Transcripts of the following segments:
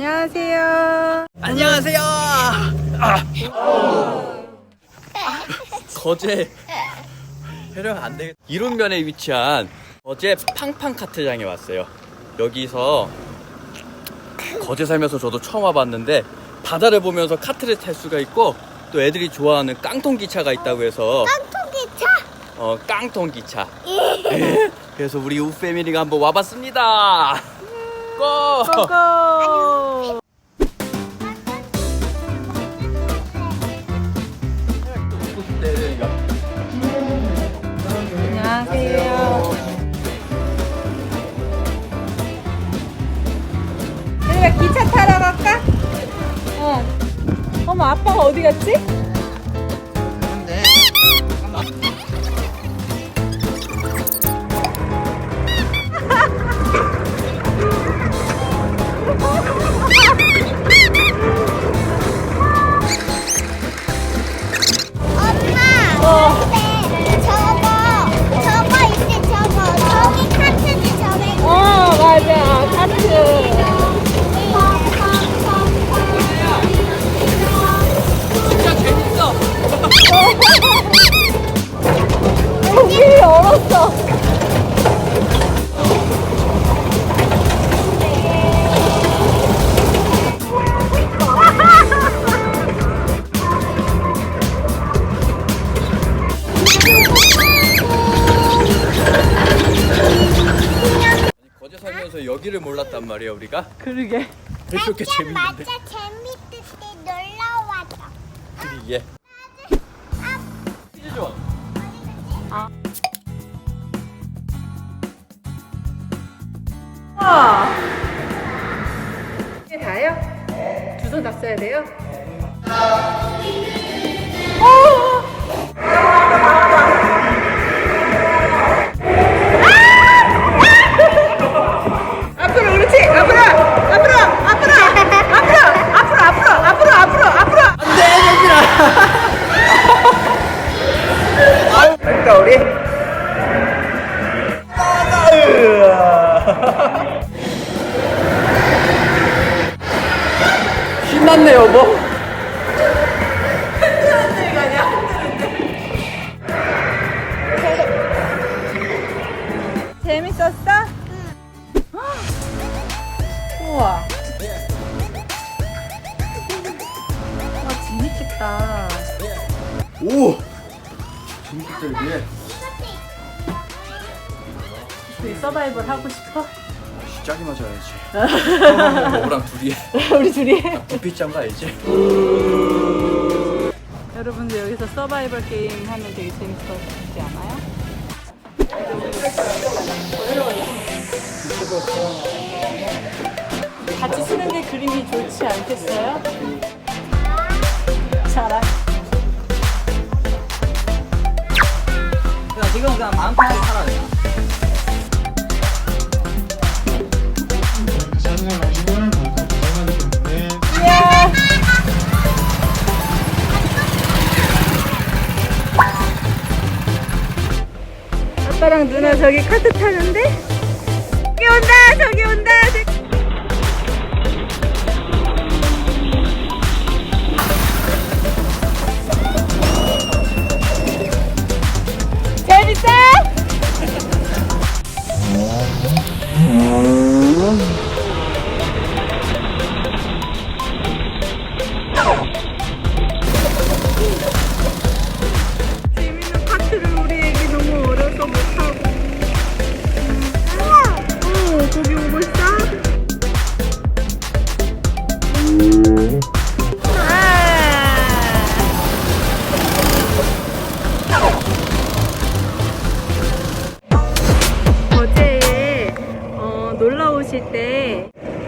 안녕하세요. 안녕하세요. 아. 거제 촬영 안 되겠. 이론면에 위치한 거제 팡팡 카트장에 왔어요. 여기서 거제 살면서 저도 처음 와봤는데 바다를 보면서 카트를 탈 수가 있고 또 애들이 좋아하는 깡통 기차가 있다고 해서 깡통 기차 어 깡통 기차. 예. 그래서 우리 우 패밀리가 한번 와봤습니다. 고! 고고. 안녕하세요. 우리가 기차 타러 갈까? 어. 어머 아빠가 어디 갔지? 얼었어. 거제 살면서 여기를 몰랐단 말이야 우리가. 그러게. 이렇게 재밌는데. 맞아 재밌을 때 놀러 왔어 이게. 알아요? 네. 두손 다 써야 돼요? 네. 어! 신났네 여보. 재밌었어? 우와. 와 재밌겠다. 오. 재밌겠다 이게. 우리 서바이벌 하고 싶어? 짝이 맞아야지. 너랑 둘이 우리 둘이 해. 불빛장 가야지. 여러분들 여기서 서바이벌 게임 하면 되게 재밌었지 않아요? 같이 쓰는 게 그림이 좋지 않겠어요? 잘하. 그냥 지금 그냥 마음 편하게 살아야 돼. 아빠랑 누나 저기 카트 타는데? 저기 온다 저기 온다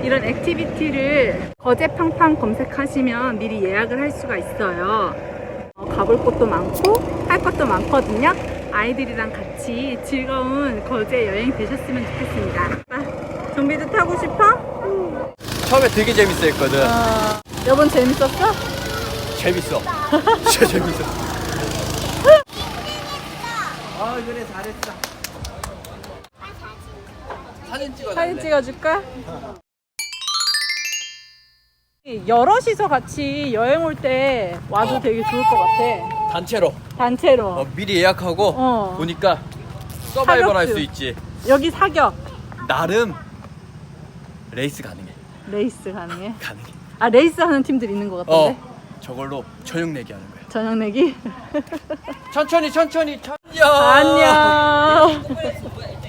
이런 액티비티를 거제 팡팡 검색하시면 미리 예약을 할 수가 있어요. 어, 가볼 곳도 많고 할 것도 많거든요. 아이들이랑 같이 즐거운 거제 여행 되셨으면 좋겠습니다. 아, 좀비도 타고 싶어? 처음에 되게 재밌어 했거든. 어, 여번 재밌었어? 재밌어. 진짜 재밌어. 아 그래 잘했어. 사진 찍어. 사진 찍어줄까? 여럿이서 같이 여행 올 때 와도 되게 좋을 것 같아. 단체로 단체로. 어, 미리 예약하고 어. 보니까 서바이벌 할 수 사격주. 있지. 여기 사격 나름 레이스 가능해. 레이스 가능해. 가능해. 아 레이스 하는 팀들 있는 것 같은데. 어. 저걸로 저녁 내기 하는 거야. 저녁 내기. 천천히 천천히 천. 안녕. 안녕.